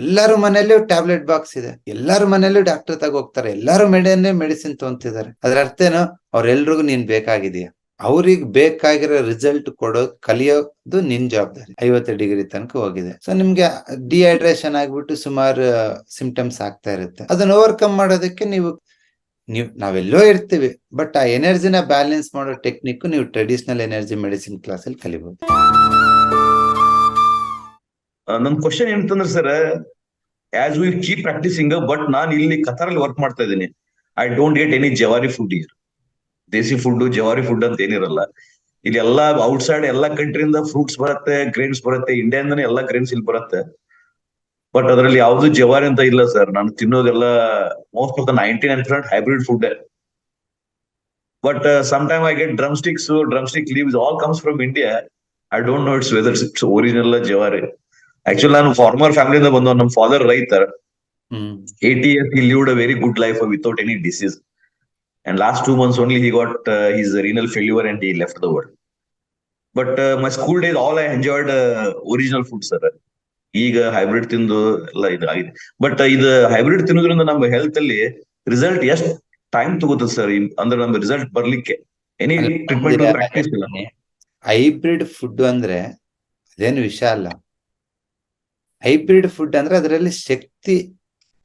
ಎಲ್ಲಾರು ಮನೆಯಲ್ಲೂ tablet box ಇದೆ. ಎಲ್ಲರ ಮನೆಯಲ್ಲೂ ಡಾಕ್ಟರ್ ತಗ ಹೋಗ್ತಾರೆ. ಎಲ್ಲಾರು ಮೆಡಿಯನ್ನೇ ಮೆಡಿಸಿನ್ ತಗೊಂತಿದ್ದಾರೆ. ಅದ್ರ ಅರ್ಥ ಏನು? ಅವ್ರೆಲ್ರಿಗೂ ನೀನ್ ಬೇಕಾಗಿದೆಯಾ ಅವ್ರಿಗೆ ಬೇಕಾಗಿರೋ ರಿಸಲ್ಟ್ ಕೊಡೋ, ಕಲಿಯೋದು ನಿನ್ ಜವಾಬ್ದಾರಿ. ಐವತ್ತು ಡಿಗ್ರಿ ತನಕ ಹೋಗಿದೆ. ಸೊ ನಿಮ್ಗೆ ಡಿಹೈಡ್ರೇಷನ್ ಆಗ್ಬಿಟ್ಟು ಸುಮಾರು ಸಿಂಪ್ಟಮ್ಸ್ ಆಗ್ತಾ ಇರುತ್ತೆ. ಅದನ್ನ ಓವರ್ಕಮ್ ಮಾಡೋದಕ್ಕೆ ನೀವು ನೀವು, ನಾವೆಲ್ಲೋ ಇರ್ತೀವಿ. ಬಟ್ ಆ ಎನರ್ಜಿನ ಬ್ಯಾಲೆನ್ಸ್ ಮಾಡೋ ಟೆಕ್ನಿಕ್ ನೀವು ಟ್ರೆಡಿಷನಲ್ ಎನರ್ಜಿ ಮೆಡಿಸಿನ್ ಕ್ಲಾಸಲ್ಲಿ ಕಲಿಬಹುದು ನನ್ ಕ್ವಶನ್ ಏನಂತಂದ್ರೆ sir as we keep practising but ನಾನ್ ಇಲ್ಲಿ ಕತಾರಲ್ಲಿ ವರ್ಕ್ ಮಾಡ್ತಾ ಇದ್ದೀನಿ. I don't get any jawari food here desi food jawari food ಅಂತ ಏನಿರಲ್ಲ. ಇಲ್ಲಿ ಎಲ್ಲಾ ಔಟ್ಸೈಡ್ ಎಲ್ಲಾ ಕಂಟ್ರಿಯಿಂದ ಫ್ರೂಟ್ಸ್ ಬರುತ್ತೆ ಗ್ರೇನ್ಸ್ ಬರುತ್ತೆ ಇಂಡಿಯಾದಿಂದನೇ ಎಲ್ಲಾ ಗ್ರೇನ್ಸ್ ಇಲ್ಲಿ ಬರುತ್ತೆ. ಬಟ್ ಅದರಲ್ಲಿ ಯಾವ್ದು ಜವಾರಿ ಅಂತ ಇಲ್ಲ ಸರ್ ನಾನು ತಿನ್ನೋದೆಲ್ಲ most of the ninety nine percent hybrid food but some time I get drumsticks drumstick leaves all comes from India I don't know it's whether it's original jawari actually ನಾನು farmer ಫ್ಯಾಮಿಲಿಯಿಂದ ಬಂದು ನಮ್ಮ father ರೈತರ್. Eighty years he lived a very good life without any disease and last two months only he got his renal failure and he left the world but my school days all I enjoyed original food sir ಈಗ hybrid ತಿಂದು ಎಲ್ಲ ಇದಾಗಿದೆ but ಇದು hybrid ತಿನ್ನೋದ್ರಿಂದ ನಮ್ಮ health ಅಲ್ಲಿ result ಎಷ್ಟ್ time ತಗೋತದೆ sir ಅಂದ್ರೆ ನಮ್ಮ ರಿಸಲ್ಟ್ ಬರ್ಲಿಕ್ಕೆ ಎನಿ ಟ್ರೀಟ್ಮೆಂಟ್ ಹೈಬ್ರಿಡ್ ಫುಡ್ ಅಂದ್ರೆ ಅದೇನು ವಿಷಯ ಅಲ್ಲ. ಹೈಬ್ರಿಡ್ ಫುಡ್ ಅಂದ್ರೆ ಅದರಲ್ಲಿ ಶಕ್ತಿ,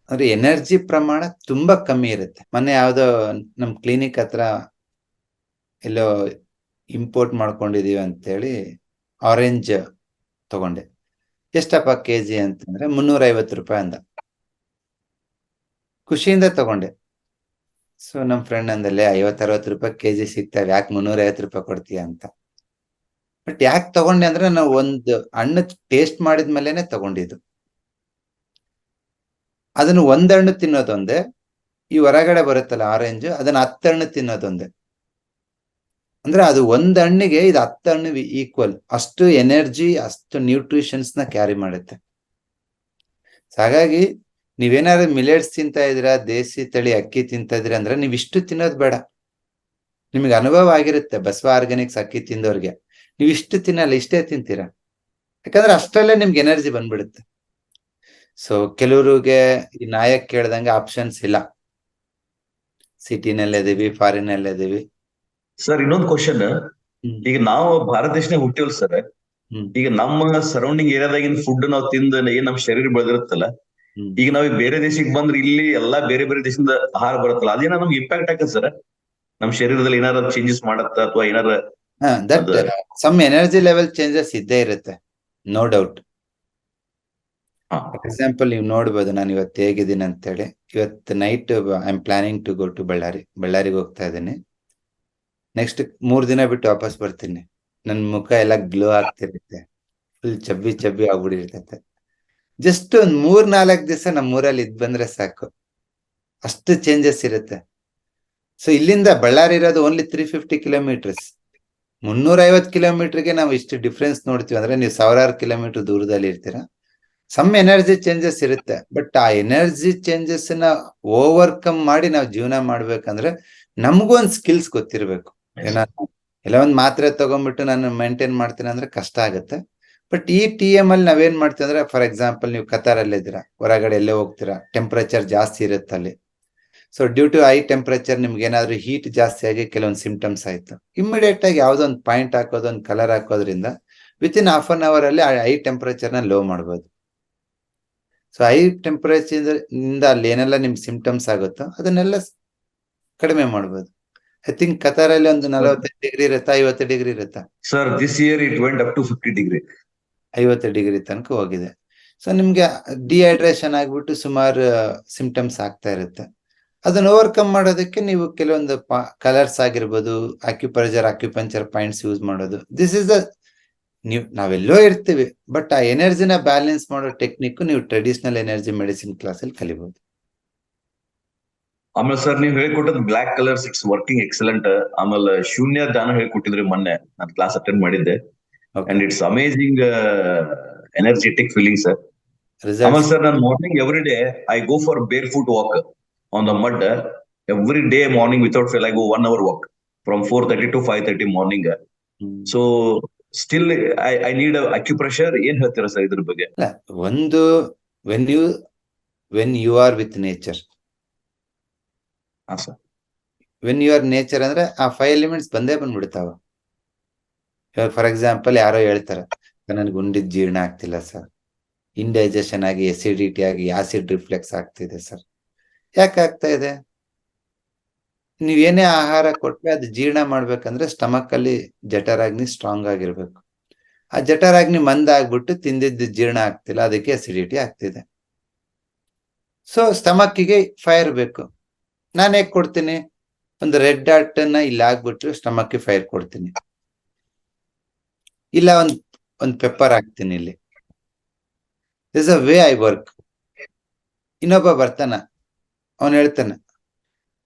ಅಂದ್ರೆ ಎನರ್ಜಿ ಪ್ರಮಾಣ ತುಂಬಾ ಕಮ್ಮಿ ಇರುತ್ತೆ. ಮೊನ್ನೆ ಯಾವ್ದೋ ನಮ್ ಕ್ಲಿನಿಕ್ ಹತ್ರ ಎಲ್ಲೋ ಇಂಪೋರ್ಟ್ ಮಾಡ್ಕೊಂಡಿದೀವಿ ಅಂತೇಳಿ ಆರೆಂಜ್ ತಗೊಂಡೆ. ಎಷ್ಟಪ್ಪ ಕೆ ಜಿ ಅಂತಂದ್ರೆ ಮುನ್ನೂರ ಐವತ್ತು ರೂಪಾಯಿ ಅಂದ. ಖುಷಿಯಿಂದ ತಗೊಂಡೆ. ಸೊ ನಮ್ ಫ್ರೆಂಡ್ ಅಂದಲ್ಲೇ ಐವತ್ ಅರವತ್ತು ರೂಪಾಯಿ ಕೆ ಜಿ ಸಿಗ್ತಾವೆ, ಯಾಕೆ ಮುನ್ನೂರ ಐವತ್ತು ರೂಪಾಯಿ ಕೊಡ್ತೀಯ ಅಂತ. ಬಟ್ ಯಾಕೆ ತಗೊಂಡೆ ಅಂದ್ರೆ ನಾವು ಒಂದು ಹಣ್ಣು ಟೇಸ್ಟ್ ಮಾಡಿದ್ಮೇಲೆನೆ ತಗೊಂಡಿದ್ದು. ಅದನ್ನ ಒಂದ್ ಹಣ್ಣು ತಿನ್ನೋದೊಂದೇ, ಈ ಹೊರಗಡೆ ಬರುತ್ತಲ್ಲ ಆರೆಂಜ್ ಅದನ್ನ ಹತ್ತಣ್ಣು ತಿನ್ನೋದೊಂದೇ. ಅಂದ್ರೆ ಅದು ಒಂದ್ ಹಣ್ಣಿಗೆ ಇದು ಹತ್ತು ಹಣ್ಣು ಈಕ್ವಲ್ ಅಷ್ಟು ಎನರ್ಜಿ ಅಷ್ಟು ನ್ಯೂಟ್ರಿಷನ್ಸ್ನ ಕ್ಯಾರಿ ಮಾಡುತ್ತೆ. ಹಾಗಾಗಿ ನೀವೇನಾದ್ರು ಮಿಲೆಟ್ಸ್ ತಿಂತಾ ಇದ್ದೀರಾ, ದೇಸಿ ತಳಿ ಅಕ್ಕಿ ತಿಂತಾ ಇದ್ರಿ ಅಂದ್ರೆ ನೀವು ಇಷ್ಟು ತಿನ್ನೋದು ಬೇಡ. ನಿಮ್ಗೆ ಅನುಭವ ಆಗಿರುತ್ತೆ, ಬಸವ ಆರ್ಗ್ಯಾನಿಕ್ಸ್ ಅಕ್ಕಿ ತಿಂದವ್ರಿಗೆ. ನೀವು ಇಷ್ಟು ತಿನ್ನಲ್ಲ ಇಷ್ಟೇ ತಿಂತೀರಾ? ಯಾಕಂದ್ರೆ ಅಷ್ಟರಲ್ಲೇ ನಿಮ್ಗೆ ಎನರ್ಜಿ ಬಂದ್ಬಿಡುತ್ತೆ. ಸೊ ಕೆಲವ್ರಿಗೆ ಈ ನಾಯಕ್ ಕೇಳ್ದಂಗೆ ಆಪ್ಷನ್ಸ್ ಇಲ್ಲ. ಸಿಟಿನಲ್ಲೇ ಇದೀವಿ ಫಾರಿನ್ ಅಲ್ಲೇ ಇದೀವಿ. ಸರ್ ಇನ್ನೊಂದು ಕ್ವಶನ್ ಈಗ ನಾವು ಭಾರತ ದೇಶನೇ ಹುಟ್ಟಿವಲ್ ಸರ್ ಈಗ ನಮ್ಮ ಸರೌಂಡಿಂಗ್ ಏರಿಯಾದಾಗಿನ ಫುಡ್ ನಾವು ತಿಂದು ಏನ್ ನಮ್ ಶರೀರ ಬೆಳೆದಿರುತ್ತಲ್ಲ ಈಗ ನಾವ್ ಬೇರೆ ದೇಶಕ್ಕೆ ಬಂದ್ರೆ ಇಲ್ಲಿ ಎಲ್ಲಾ ಬೇರೆ ಬೇರೆ ದೇಶದಿಂದ ಆಹಾರ ಬರುತ್ತಲ್ಲ ಅದೇನ ನಮ್ಗೆ ಇಂಪ್ಯಾಕ್ಟ್ ಆಗತ್ತೆ ಸರ್ ನಮ್ ಶರೀರದಲ್ಲಿ ಏನಾರ ಚೇಂಜಸ್ ಮಾಡತ್ತ ಅಥವಾ ಏನಾರ that some energy level changes ಇದ್ದೇ ಇರುತ್ತೆ ನೋ ಡೌಟ್. ಫಾರ್ ಎಕ್ಸಾಂಪಲ್ ನೀವು ನೋಡ್ಬೋದು ನಾನು ಇವತ್ತು ಹೇಗಿದ್ದೀನಿ ಅಂತೇಳಿ. ಇವತ್ತು night I am planning to go to Bellary ಬಳ್ಳಾರಿಗೆ ಹೋಗ್ತಾ ಇದ್ದೀನಿ. ನೆಕ್ಸ್ಟ್ ಮೂರ್ ದಿನ ಬಿಟ್ಟು ವಾಪಸ್ ಬರ್ತೀನಿ. ನನ್ ಮುಖ ಎಲ್ಲ ಗ್ಲೋ ಆಗ್ತಿರುತ್ತೆ. ಫುಲ್ ಚಬ್ಬಿ ಚಬ್ಬಿ ಆಗ್ಬಿಟ್ಟಿರ್ತೈತೆ. ಜಸ್ಟ್ ಒಂದ್ ಮೂರ್ ನಾಲ್ಕ್ ದಿವಸ ನಮ್ಮ ಊರಲ್ಲಿ ಇದ್ ಬಂದ್ರೆ ಸಾಕು. ಅಷ್ಟು ಚೇಂಜಸ್ ಇರುತ್ತೆ. ಸೊ ಇಲ್ಲಿಂದ ಬಳ್ಳಾರಿ ಇರೋದು ಓನ್ಲಿ ತ್ರೀ ಫಿಫ್ಟಿ ಕಿಲೋಮೀಟರ್ಸ್ ಮುನ್ನೂರ ಐವತ್ತು ಕಿಲೋಮೀಟರ್ಗೆ ನಾವು ಇಷ್ಟು ಡಿಫ್ರೆನ್ಸ್ ನೋಡ್ತೀವಿ ಅಂದ್ರೆ ನೀವು ಸಾವಿರಾರು ಕಿಲೋಮೀಟರ್ ದೂರದಲ್ಲಿ ಇರ್ತೀರಾ. ಸಮ್ ಎನರ್ಜಿ ಚೇಂಜಸ್ ಇರುತ್ತೆ ಬಟ್ ಆ ಎನರ್ಜಿ ಚೇಂಜಸ್ನ ಓವರ್ಕಮ್ ಮಾಡಿ ನಾವು ಜೀವನ ಮಾಡ್ಬೇಕಂದ್ರೆ ನಮಗೂ ಒಂದ್ ಸ್ಕಿಲ್ಸ್ ಗೊತ್ತಿರ್ಬೇಕು. ಏನ ಎಲ್ಲ ಒಂದ್ ಮಾತ್ರೆ ತಗೊಂಡ್ಬಿಟ್ಟು ನಾನು ಮೇಂಟೈನ್ ಮಾಡ್ತೀನಿ ಅಂದ್ರೆ ಕಷ್ಟ ಆಗುತ್ತೆ. ಬಟ್ ಈ ಟಿ ಎಂ ಅಲ್ಲಿ ನಾವೇನ್ ಮಾಡ್ತೀವಿ ಅಂದ್ರೆ ಫಾರ್ ಎಕ್ಸಾಂಪಲ್ ನೀವು ಕತಾರಲ್ಲಿ ಇದ್ದೀರಾ ಹೊರಗಡೆ ಎಲ್ಲೇ ಹೋಗ್ತೀರಾ ಟೆಂಪರೇಚರ್ ಜಾಸ್ತಿ ಇರುತ್ತೆ ಅಲ್ಲಿ so due to high temperature ನಿಮ್ಗೆ ಏನಾದ್ರು ಹೀಟ್ ಜಾಸ್ತಿ ಆಗಿ ಕೆಲವೊಂದು ಸಿಂಪ್ಟಮ್ಸ್ ಆಯ್ತು. ಇಮಿಡಿಯೇಟ್ ಆಗಿ ಯಾವ್ದೊಂದು ಪಾಯಿಂಟ್ ಹಾಕೋದು ಒಂದು ಕಲರ್ ಹಾಕೋದ್ರಿಂದ within half an hour ಅಲ್ಲಿ ಹೈ ಟೆಂಪರೇಚರ್ನ ಲೋ ಮಾಡ್ಬೋದು. ಸೊ ಹೈ ಟೆಂಪರೇಚರ್ ಇಂದ ಅಲ್ಲಿ ಏನೆಲ್ಲ ನಿಮ್ ಸಿಂಪ್ಟಮ್ಸ್ ಆಗುತ್ತೋ ಅದನ್ನೆಲ್ಲ ಕಡಿಮೆ ಮಾಡ್ಬೋದು. ಐ ಥಿಂಕ್ ಕತಾರಲ್ಲಿ ಒಂದು ನಲವತ್ತೈದು ಡಿಗ್ರಿ ಇರುತ್ತಾ ಐವತ್ತು ಡಿಗ್ರಿ ಇರುತ್ತಾ? Sir this year it went up to fifty degree ಐವತ್ತು ಡಿಗ್ರಿ ತನಕ ಹೋಗಿದೆ. ಸೊ ನಿಮ್ಗೆ ಡಿಹೈಡ್ರೇಷನ್ ಆಗ್ಬಿಟ್ಟು ಸುಮಾರು ಸಿಂಪ್ಟಮ್ಸ್ ಆಗ್ತಾ ಇರುತ್ತೆ. ಅದನ್ನ ಓವರ್ಕಮ್ ಮಾಡೋದಕ್ಕೆ ನೀವು ಕೆಲವೊಂದು ಕಲರ್ಸ್ ಆಗಿರ್ಬೋದು ಆಕ್ಯುಪ್ರೆಜರ್ ಆಕ್ಯುಪಂಚರ್ ಪಾಯಿಂಟ್ಸ್ ಯೂಸ್ ಮಾಡೋದು. ದಿಸ್ ಇಸ್ ದ ನೀವು ನಾವೆಲ್ಲೋ ಇರ್ತೀವಿ ಬಟ್ ಆ ಎನರ್ಜಿನ ಬ್ಯಾಲೆನ್ಸ್ ಮಾಡೋ ಟೆಕ್ನಿಕ್ ನೀವು ಟ್ರೆಡಿಷನಲ್ ಎನರ್ಜಿ ಮೆಡಿಸಿನ್ ಕ್ಲಾಸ್ ಅಲ್ಲಿ ಕಲಿಬಹುದು ಆಮೇಲೆ ಸರ್ ನೀವು ಹೇಳ್ಕೊಟ್ಟದ್ black colours it's working excellent ಆಮೇಲೆ ಶೂನ್ಯ ದಾನ ಹೇಳ್ಕೊಟ್ಟಿದ್ರಿ ಮೊನ್ನೆ ನಾನು ಕ್ಲಾಸ್ ಅಟೆಂಡ್ ಮಾಡಿದ್ದೆ. And it's amazing energetic feeling sir ಆಮೇಲೆ ಸರ್ ನಾನು morning every day I go for barefoot walk on the mud every day morning without fail I go one hour walk from four thirty to five thirty morning so still I I need acupressure ಏನ್ ಹೇಳ್ತೀರಾ sir ಇದ್ರ ಬಗ್ಗೆ? ಒಂದು when you when you are with nature when you are nature ಅಂದ್ರೆ ಆ five elements ಬಂದೇ ಬಂದ್ಬಿಡ್ತಾವ. ಇವಾಗ for example ಯಾರೋ ಹೇಳ್ತಾರ ನನಗೆ ಉಂಡಿದ್ ಜೀರ್ಣ ಆಗ್ತಿಲ್ಲ ಸರ್ ಇಂಡೈಜೆಷನ್ ಆಗಿ ಎಸಿಡಿಟಿ ಆಗಿ ಆಸಿಡ್ ರಿಫ್ಲೆಕ್ಸ್ ಆಗ್ತಿದೆ ಸರ್ ಯಾಕೆ ಆಗ್ತಾ ಇದೆ? ನೀವೇನೇ ಆಹಾರ ಕೊಟ್ರೆ ಅದು ಜೀರ್ಣ ಮಾಡ್ಬೇಕಂದ್ರೆ ಸ್ಟಮಕ್ ಅಲ್ಲಿ ಜಠರಾಗ್ನಿ ಸ್ಟ್ರಾಂಗ್ ಆಗಿರ್ಬೇಕು. ಆ ಜಠರಾಗ್ನಿ ಮಂದ ಆಗ್ಬಿಟ್ಟು ತಿಂದಿದ್ದು ಜೀರ್ಣ ಆಗ್ತಿಲ್ಲ, ಅದಕ್ಕೆ ಅಸಿಡಿಟಿ ಆಗ್ತಿದೆ. ಸೊ ಸ್ಟಮಕ್ಕಿಗೆ ಫೈರ್ ಬೇಕು. ನಾನು ಹೇಗೆ ಕೊಡ್ತೀನಿ? ಒಂದು ರೆಡ್ ಡಾಟ್ ಅನ್ನ ಇಲ್ಲಿ ಆಗ್ಬಿಟ್ಟು ಸ್ಟಮಕ್ಗೆ ಫೈರ್ ಕೊಡ್ತೀನಿ. ಇಲ್ಲ, ಒಂದ್ ಒಂದ್ ಪೆಪ್ಪರ್ ಹಾಕ್ತೀನಿ ಇಲ್ಲಿ. Is a way I work ಇನ್ನೊಬ್ಬ ಬರ್ತಾನ. ಅವನು ಹೇಳ್ತಾನೆ,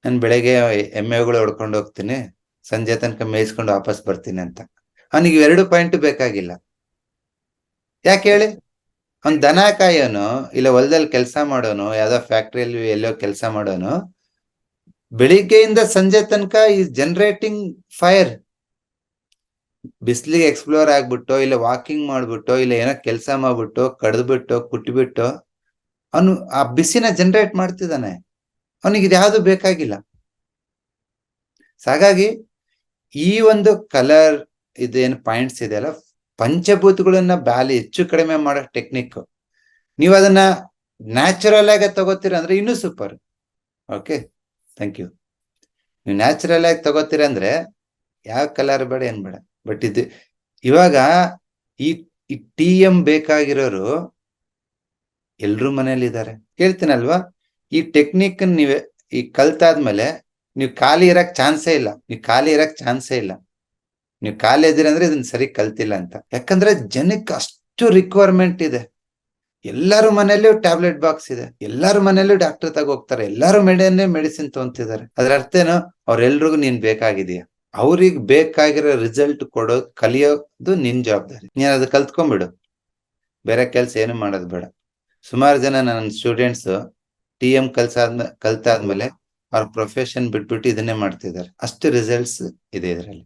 ನಾನು ಬೆಳಗ್ಗೆ ಎಮ್ಮೆಗಳು ಹೊಡ್ಕೊಂಡು ಹೋಗ್ತೀನಿ, ಸಂಜೆ ತನಕ ಮೇಯಿಸ್ಕೊಂಡು ವಾಪಸ್ ಬರ್ತೀನಿ ಅಂತ. ಅವನಿಗೆ ಎರಡು ಪಾಯಿಂಟ್ ಬೇಕಾಗಿಲ್ಲ. ಯಾಕೆ ಹೇಳಿ? ಅವ್ನ್ ದನ ಕಾಯೋನು, ಇಲ್ಲ ಹೊಲದಲ್ಲಿ ಕೆಲಸ ಮಾಡೋನು, ಯಾವ್ದೋ ಫ್ಯಾಕ್ಟ್ರಿಯಲ್ಲಿ ಎಲ್ಲೋ ಕೆಲಸ ಮಾಡೋನು, ಬೆಳಿಗ್ಗೆಯಿಂದ ಸಂಜೆ ತನಕ ಈ ಜನರೇಟಿಂಗ್ ಫೈರ್ ಬಿಸಿಲಿಗೆ ಎಕ್ಸ್ಪ್ಲೋರ್ ಆಗ್ಬಿಟ್ಟು, ಇಲ್ಲ ವಾಕಿಂಗ್ ಮಾಡ್ಬಿಟ್ಟು, ಇಲ್ಲ ಏನೋ ಕೆಲಸ ಮಾಡ್ಬಿಟ್ಟು, ಕಡ್ದ್ಬಿಟ್ಟು, ಕುಟ್ಬಿಟ್ಟು, ಅವನು ಆ ಬಿಸಿನ ಜನರೇಟ್ ಮಾಡ್ತಿದ್ದಾನೆ. ಅವನಿಗೆ ಇದ್ಯಾವುದು ಬೇಕಾಗಿಲ್ಲ. ಹಾಗಾಗಿ ಈ ಒಂದು ಕಲರ್ ಇದೇನು ಪಾಯಿಂಟ್ಸ್ ಇದೆ ಅಲ್ಲ, ಪಂಚಭೂತಗಳನ್ನ ಬ್ಯಾಲಿ ಹೆಚ್ಚು ಕಡಿಮೆ ಮಾಡೋ ಟೆಕ್ನಿಕ್ ನೀವು ಅದನ್ನ ನ್ಯಾಚುರಲ್ ಆಗಿ ತಗೋತೀರ ಅಂದ್ರೆ ಇನ್ನೂ ಸೂಪರ್ ಓಕೆ ಥ್ಯಾಂಕ್ ಯು ನೀವು ನ್ಯಾಚುರಲ್ ಆಗಿ ತಗೋತೀರ ಅಂದ್ರೆ ಯಾವ ಕಲರ್ ಬೇಡ, ಏನ್ ಬೇಡ. ಬಟ್ ಇದು ಇವಾಗ ಈ ಟಿ ಎಂ ಬೇಕಾಗಿರೋರು ಎಲ್ರೂ ಮನೇಲಿ ಇದ್ದಾರೆ ಹೇಳ್ತೀನಲ್ವಾ ಈ ಟೆಕ್ನಿಕ್ ನೀವು ಈ ಕಲ್ತಾದ್ಮೇಲೆ ನೀವು ಖಾಲಿ ಇರಕ್ ಚಾನ್ಸೇ ಇಲ್ಲ. ನೀವು ಖಾಲಿ ಇರಕ್ ಚಾನ್ಸೇ ಇಲ್ಲ. ನೀವು ಖಾಲಿ ಇದ್ದೀರಿ ಅಂದ್ರೆ ಇದನ್ನ ಸರಿ ಕಲ್ತಿಲ್ಲ ಅಂತ. ಯಾಕಂದ್ರೆ ಜನಕ್ಕೆ ಅಷ್ಟು ರಿಕ್ವೈರ್ಮೆಂಟ್ ಇದೆ. ಎಲ್ಲರ ಮನೆಯಲ್ಲೂ ಟ್ಯಾಬ್ಲೆಟ್ ಬಾಕ್ಸ್ ಇದೆ. ಎಲ್ಲಾರು ಮನೆಯಲ್ಲೂ ಡಾಕ್ಟರ್ ತಗ ಹೋಗ್ತಾರೆ ಎಲ್ಲಾರು ಮೆಡನ್ನೇ ಮೆಡಿಸಿನ್ ತಗೊಂತಿದ್ದಾರೆ. ಅದ್ರ ಅರ್ಥ ಏನು? ಅವ್ರೆಲ್ರಿಗೂ ನೀನ್ ಬೇಕಾಗಿದೆಯಾ ಅವ್ರಿಗೆ ಬೇಕಾಗಿರೋ ರಿಸಲ್ಟ್ ಕೊಡೋ, ಕಲಿಯೋದು ನಿನ್ ಜವಾಬ್ದಾರಿ. ನೀನ್ ಅದು ಕಲ್ತ್ಕೊಂಡ್ಬಿಡು. ಬೇರೆ ಕೆಲ್ಸ ಏನು ಮಾಡೋದು ಬೇಡ. ಸುಮಾರು ಜನ ನನ್ನ ಸ್ಟೂಡೆಂಟ್ಸ್ ಟಿ ಎಂ ಕಲ್ಸಾದ್ಮ ಕಲ್ತಾದ್ಮೇಲೆ ಅವ್ರ ಪ್ರೊಫೆಷನ್ ಬಿಟ್ಬಿಟ್ಟು ಇದನ್ನೇ ಮಾಡ್ತಿದ್ದಾರೆ. ಅಷ್ಟು ರಿಸಲ್ಟ್ಸ್ ಇದೆ ಇದರಲ್ಲಿ.